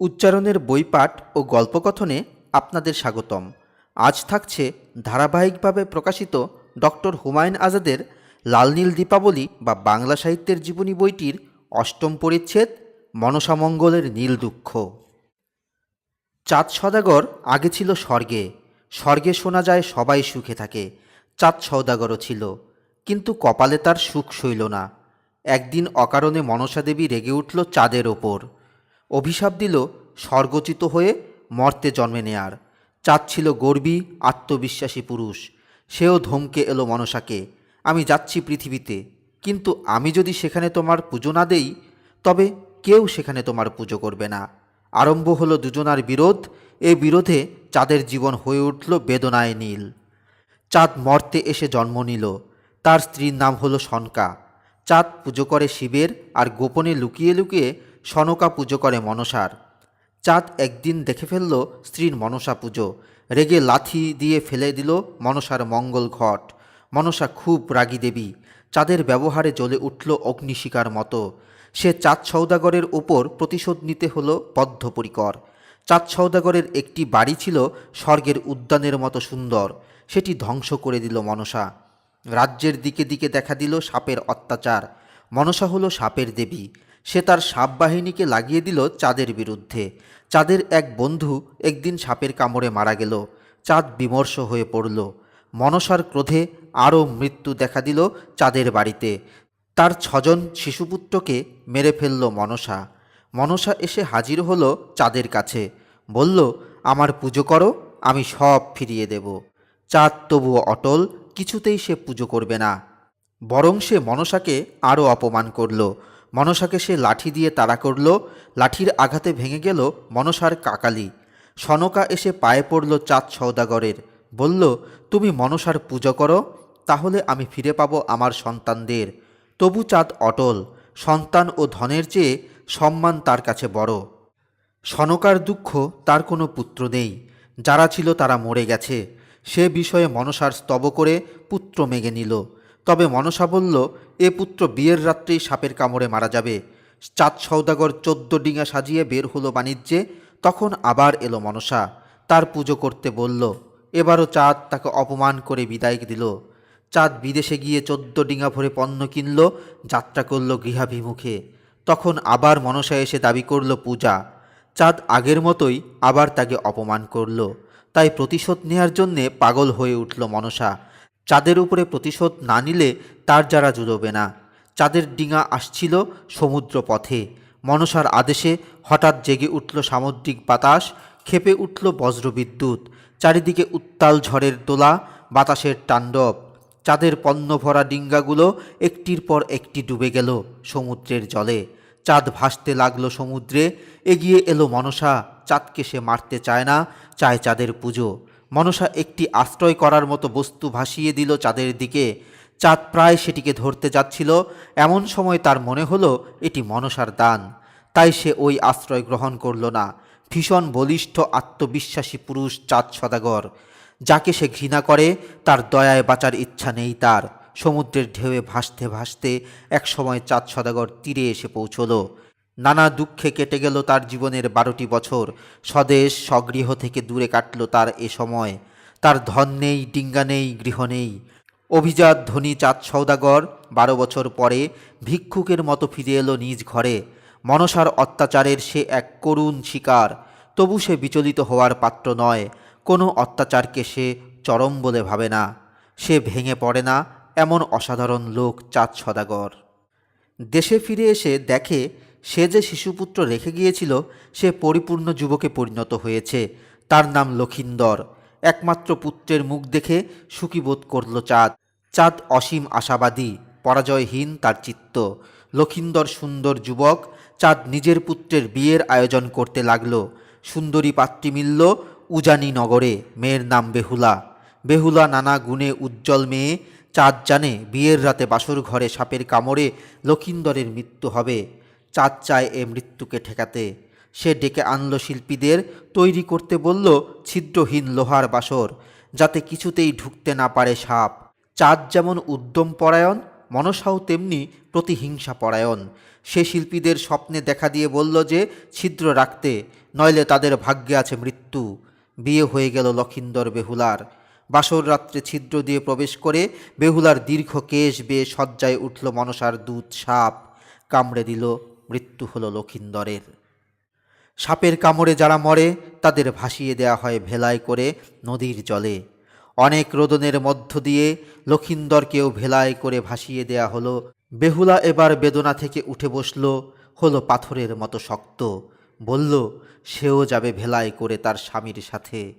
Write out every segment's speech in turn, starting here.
উচ্চারণের বইপাঠ ও গল্পকথনে আপনাদের স্বাগতম। আজ থাকছে ধারাবাহিকভাবে প্রকাশিত ডক্টর হুমায়ুন আজাদের লালনীল দীপাবলি বা বাংলা সাহিত্যের জীবনী বইটির অষ্টম পরিচ্ছেদ মনসামঙ্গলের নীল দুঃখ। চাঁদ সদাগর আগে ছিল স্বর্গে স্বর্গে শোনা যায় সবাই সুখে থাকে, চাঁদ সৌদাগরও ছিল, কিন্তু কপালে তার সুখ সইল না। একদিন অকারণে মনসা দেবী রেগে উঠল চাঁদের ওপর। অভিশাপ দিল, স্বর্গচিত হয়ে মর্তে জন্মে নেয়ার। চাঁদ ছিল গর্বী, আত্মবিশ্বাসী পুরুষ। সেও ধমকে এলো মনসাকে, আমি যাচ্ছি পৃথিবীতে। কিন্তু আমি যদি সেখানে তোমার পুজো না দেই, তবে কেউ সেখানে তোমার পুজো করবে না। আরম্ভ হলো দুজনার বিরোধ। এ বিরোধে চাঁদের জীবন হয়ে উঠল বেদনায় নীল। চাঁদ মর্তে এসে জন্ম নিল। তার স্ত্রীর নাম হলো সনকা। চাঁদ পুজো করে শিবের আর গোপনে লুকিয়ে লুকিয়ে সনকা পুজো করে মনসার। চাঁদ একদিন দেখে ফেলল স্ত্রীর মনসা পুজো। রেগে লাথি দিয়ে ফেলে দিল মনসার মঙ্গল ঘট। মনসা খুব রাগী দেবী। চাঁদের ব্যবহারে জ্বলে উঠল অগ্নিশিকার মতো। সে চাঁদ সৌদাগরের ওপর প্রতিশোধ নিতে হলো বদ্ধপরিকর চাঁদ সৌদাগরের একটি বাড়ি ছিল স্বর্গের উদ্যানের মতো সুন্দর। সেটি ধ্বংস করে দিল মনসা। রাজ্যের দিকে দিকে দেখা দিল সাপের অত্যাচার। মনসা হলো সাপের দেবী। সে তার সাপ বাহিনীকে লাগিয়ে দিল চাঁদের বিরুদ্ধে। চাঁদের এক বন্ধু একদিন সাপের কামড়ে মারা গেল। চাঁদ বিমর্ষ হয়ে পড়ল। মনসার ক্রোধে আরও মৃত্যু দেখা দিল চাঁদের বাড়িতে। তার ছজন শিশুপুত্রকে মেরে ফেলল মনসা। মনসা এসে হাজির হলো চাঁদের কাছে। বলল, আমার পুজো করো, আমি সব ফিরিয়ে দেব। চাঁদ তবুও অটল, কিছুতেই সে পুজো করবে না। বরং সে মনসাকে আরও অপমান করল। মনসাকে সে লাঠি দিয়ে তাড়া করল, লাঠির আঘাতে ভেঙে গেল মনসার কাকালি। সনকা এসে পায়ে পড়ল চাঁদ সৌদাগরের বলল, তুমি মনসার পুজো করো, তাহলে আমি ফিরে পাবো আমার সন্তানদের তবু চাঁদ অটল, সন্তান ও ধনের চেয়ে সম্মান তার কাছে বড়। সনকার দুঃখ তার কোনো পুত্র নেই, যারা ছিল তারা মরে গেছে। সে বিষয়ে মনসার স্তব করে পুত্র মেগে নিল। তবে মনসা বলল এ পুত্র বিয়ের রাত্রেই সাপের কামড়ে মারা যাবে। চাঁদ সৌদাগর চোদ্দ ডিঙা সাজিয়ে বের হলো বাণিজ্যে, তখন আবার এলো মনসা। তার পুজো করতে বলল, এবারও চাঁদ তাকে অপমান করে বিদায় দিল। চাঁদ বিদেশে গিয়ে চোদ্দ ডিঙা ভরে পণ্য কিনল, যাত্রা করল গৃহাভিমুখে। তখন আবার মনসা এসে দাবি করল পূজা। চাঁদ আগের মতোই আবার তাকে অপমান করল। তাই প্রতিশোধ নেয়ার জন্যে পাগল হয়ে উঠল মনসা। চাঁদের উপরে প্রতিশোধ না নিলে তার যারা জুড়বে না। চাঁদের ডিঙা আসছিল সমুদ্র পথে মনসার আদেশে হঠাৎ জেগে উঠল সামুদ্রিক বাতাস, খেপে উঠল বজ্রবিদ্যুৎ। চারিদিকে উত্তাল ঝড়ের দোলা, বাতাসের তাণ্ডব। চাঁদের পণ্য ভরা ডিঙ্গাগুলো একটির পর একটি ডুবে গেল সমুদ্রের জলে। চাঁদ ভাসতে লাগল সমুদ্রে, এগিয়ে এলো মনসা। চাঁদকে সে মারতে চায় না, চায় চাঁদের পুজো। মনসা একটি আশ্রয় করার মতো বস্তু ভাসিয়ে দিল চাঁদের দিকে। চাঁদ প্রায় সেটিকে ধরতে যাচ্ছিল। এমন সময় তার মনে হলো, এটি মনসার দান। তাই সে ওই আশ্রয় গ্রহণ করল না। ভীষণ বলিষ্ঠ আত্মবিশ্বাসী পুরুষ চাঁদ সদাগর। যাকে সে ঘৃণা করে, তার দয়ায় বাঁচার ইচ্ছা নেই তার। সমুদ্রের ঢেউয়ে ভাসতে ভাসতে একসময় চাঁদ সদাগর তীরে এসে পৌঁছল। নানা দুঃখে কেটে গেল তার জীবনের বারোটি বছর। স্বদেশ স্বগৃহ থেকে দূরে কাটল তার এ সময়। তার ধন নেই, ডিঙ্গা নেই, গৃহ নেই। অভিজাত ধনী চাঁদ সৌদাগর বারো বছর পরে ভিক্ষুকের মতো ফিরে এলো নিজ ঘরে। মনসার অত্যাচারের সে এক করুণ শিকার। তবু সে বিচলিত হওয়ার পাত্র নয়। কোনো অত্যাচারকে সে চরম বলে ভাবে না। সে ভেঙে পড়ে না, এমন অসাধারণ লোক চাঁদ সদাগর দেশে ফিরে এসে দেখে সে যে শিশুপুত্র রেখে গিয়েছিল, সে পরিপূর্ণ যুবকে পরিণত হয়েছে। তার নাম লক্ষিন্দর। একমাত্র পুত্রের মুখ দেখে সুখীবোধ করল চাঁদ। চাঁদ অসীম আশাবাদী, পরাজয়হীন তার চিত্ত। লক্ষিন্দর সুন্দর যুবক, চাঁদ নিজের পুত্রের বিয়ের আয়োজন করতে লাগল। সুন্দরী পাত্রী মিলল উজানি নগরে, মেয়ের নাম বেহুলা। বেহুলা নানা গুণে উজ্জ্বল মেয়ে। চাঁদ জানে বিয়ের রাতে বাসর ঘরে সাপের কামড়ে লক্ষিন্দরের মৃত্যু হবে। চাঁদ চায় এ মৃত্যুকে ঠেকাতে। সে ডেকে আনল শিল্পীদের, তৈরি করতে বলল, ছিদ্রহীন লোহার বাসর, যাতে কিছুতেই ঢুকতে না পারে সাপ। চাঁদ যেমন উদ্যম পরায়ণ, মনসাও তেমনি প্রতিহিংসা পরায়ণ। সে শিল্পীদের স্বপ্নে দেখা দিয়ে বলল যে, ছিদ্র রাখতে, নইলে তাদের ভাগ্যে আছে মৃত্যু। বিয়ে হয়ে গেল লক্ষিন্দর বেহুলার। বাসর রাত্রে ছিদ্র দিয়ে প্রবেশ করে বেহুলার দীর্ঘ কেশ বেয়ে শয্যায় উঠল মনসার দুধ সাপ। কামড়ে দিল। মৃত্যু হলো লক্ষিন্দরের। সাপের কামড়ে যারা মরে, তাদের ভাসিয়ে দেয়া হয় ভেলায় করে নদীর জলে। অনেক রোদনের মধ্য দিয়ে লক্ষিন্দরকেও ভেলায় করে ভাসিয়ে দেয়া হলো। বেহুলা এবার বেদনা থেকে উঠে বসল, হলো পাথরের মতো শক্ত। বলল, সেও যাবে ভেলায় করে তার স্বামীর সাথে।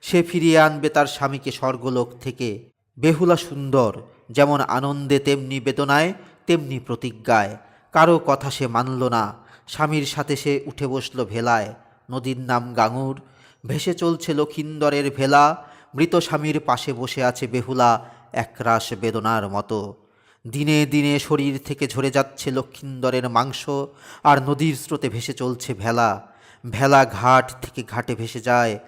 সে ফিরিয়ে আনবে তার স্বামীকে স্বর্গলোক থেকে। বেহুলা সুন্দর, যেমন আনন্দে তেমনি বেদনায়, তেমনি প্রতিজ্ঞায়। কারও কথা সে মানল না। স্বামীর সাথে সে উঠে বসল ভেলায়। নদীর নাম গাঙুর। ভেসে চলছে লক্ষিন্দরের ভেলা। মৃত স্বামীর পাশে বসে আছে বেহুলা একরাশ বেদনার মতো। দিনে দিনে শরীর থেকে ঝরে যাচ্ছে লক্ষিন্দরের মাংস আর নদীর স্রোতে ভেসে চলছে ভেলা। ভেলা ঘাট থেকে ঘাটে ভেসে যায়।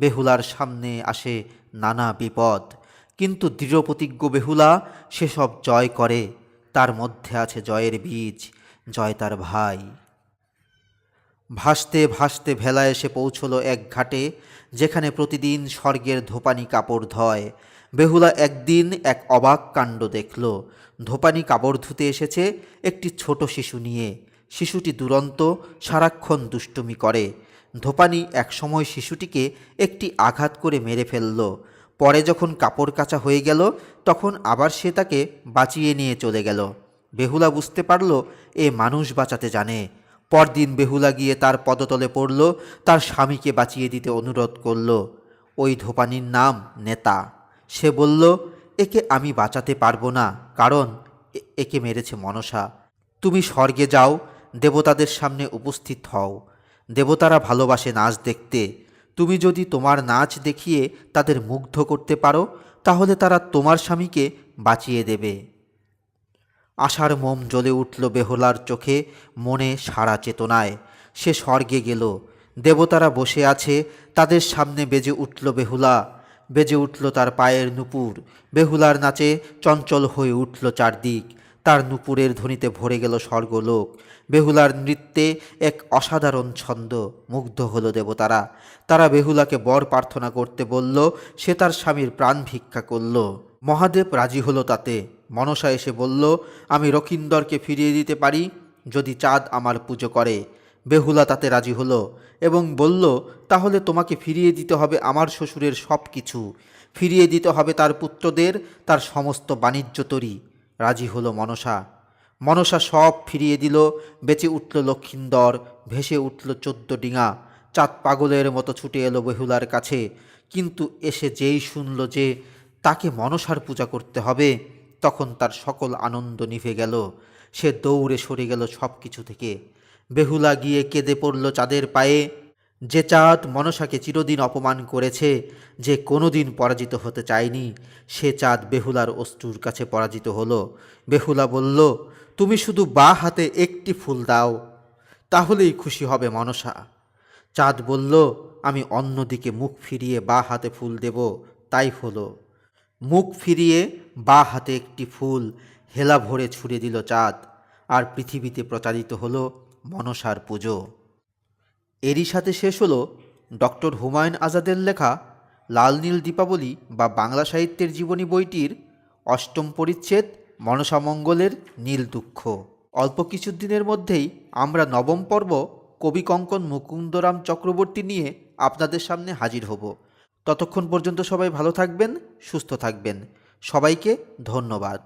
বেহুলার সামনে আসে নানা বিপদ। কিন্তু দৃঢ়প্রতিজ্ঞ বেহুলা, সেসব জয় করে। তার মধ্যে আছে জয়ের বীজ, জয় তার ভাই। ভাসতে ভাসতে ভেলা এসে পৌঁছলো এক ঘাটে, যেখানে প্রতিদিন স্বর্গের ধোপানি কাপড় ধয়। বেহুলা একদিন এক অবাক কাণ্ড দেখল। ধোপানি কাপড় ধুতে এসেছে একটি ছোট শিশু নিয়ে। শিশুটি দুরন্ত, সারাক্ষণ দুষ্টুমি করে। ধোপানি একসময় শিশুটিকে একটি আঘাত করে মেরে ফেলল। পরে যখন কাপড় কাচা হয়ে গেল, তখন আবার সে তাকে বাঁচিয়ে নিয়ে চলে গেল। বেহুলা বুঝতে পারল, এ মানুষ বাঁচাতে জানে। পরদিন বেহুলা গিয়ে তার পদতলে পড়ল, তার স্বামীকে বাঁচিয়ে দিতে অনুরোধ করল। ওই ধোপানির নাম নেতা। সে বলল, একে আমি বাঁচাতে পারব না, কারণ একে মেরেছে মনসা। তুমি স্বর্গে যাও, দেবতাদের সামনে উপস্থিত হও। দেবতারা ভালোবাসে নাচ দেখতে। তুমি যদি তোমার নাচ দেখিয়ে তাদের মুগ্ধ করতে পারো, তাহলে তারা তোমার স্বামীকে বাঁচিয়ে দেবে। আশার মোম জ্বলে উঠল বেহুলার চোখে, মনে সারা চেতনায়। সে স্বর্গে গেল। দেবতারা বসে আছে, তাদের সামনে বেজে উঠল বেহুলা। বেজে উঠল তার পায়ের নুপুর। বেহুলার নাচে চঞ্চল হয়ে উঠল চারদিক। তার নুপুরের ধ্বনিতে ভরে গেল স্বর্গলোক। বেহুলার নৃত্যে এক অসাধারণ ছন্দ মুগ্ধ হলো দেবতারা। তারা বেহুলাকে বর প্রার্থনা করতে বলল, সে তার স্বামীর প্রাণ ভিক্ষা করল। মহাদেব রাজি হলো তাতে। মনসা এসে বলল, আমি রকিন্দরকে ফিরিয়ে দিতে পারি যদি চাঁদ আমার পুজো করে। বেহুলা তাতে রাজি হলো এবং বলল, তাহলে তোমাকে ফিরিয়ে দিতে হবে আমার শ্বশুরের সব কিছু ফিরিয়ে দিতে হবে তার পুত্রদের, তার সমস্ত বাণিজ্য তরি। রাজি হলো মনসা। মনসা সব ফিরিয়ে দিল, বেঁচে উঠল লক্ষিন্দর, ভেসে উঠল চোদ্দ ডিঙা। চাঁদ পাগলের মতো ছুটে এলো বেহুলার কাছে। কিন্তু এসে যেই শুনল যে তাকে মনসার পূজা করতে হবে, তখন তার সকল আনন্দ নিভে গেল। সে দৌড়ে সরে গেল সব কিছু থেকে। বেহুলা গিয়ে কেঁদে পড়ল চাঁদের পায়ে। যে চাঁদ মনসাকে চিরদিন অপমান করেছে, যে কোনোদিন পরাজিত হতে চায়নি, সে চাঁদ বেহুলার অস্ত্রুর কাছে পরাজিত হলো। বেহুলা বলল, তুমি শুধু বা হাতে একটি ফুল দাও, তাহলেই খুশি হবে মনসা। চাঁদ বলল, আমি অন্যদিকে মুখ ফিরিয়ে বা হাতে ফুল দেব, তাই হলো। মুখ ফিরিয়ে বা হাতে একটি ফুল হেলা ভরে ছুড়ে দিল চাঁদ, আর পৃথিবীতে প্রচারিত হলো মনসার পুজো। এরই সাথে শেষ হলো ডক্টর হুমায়ুন আজাদের লেখা লাল নীল দীপাবলি বা বাংলা সাহিত্যের জীবনী বইটির অষ্টম পরিচ্ছেদ মনসামঙ্গলের নীল দুঃখ। অল্প কিছু দিনের মধ্যেই আমরা নবম পর্ব কবি কঙ্কন মুকুন্দরাম চক্রবর্তী নিয়ে আপনাদের সামনে হাজির হব। ততক্ষণ পর্যন্ত সবাই ভালো থাকবেন, সুস্থ থাকবেন। সবাইকে ধন্যবাদ।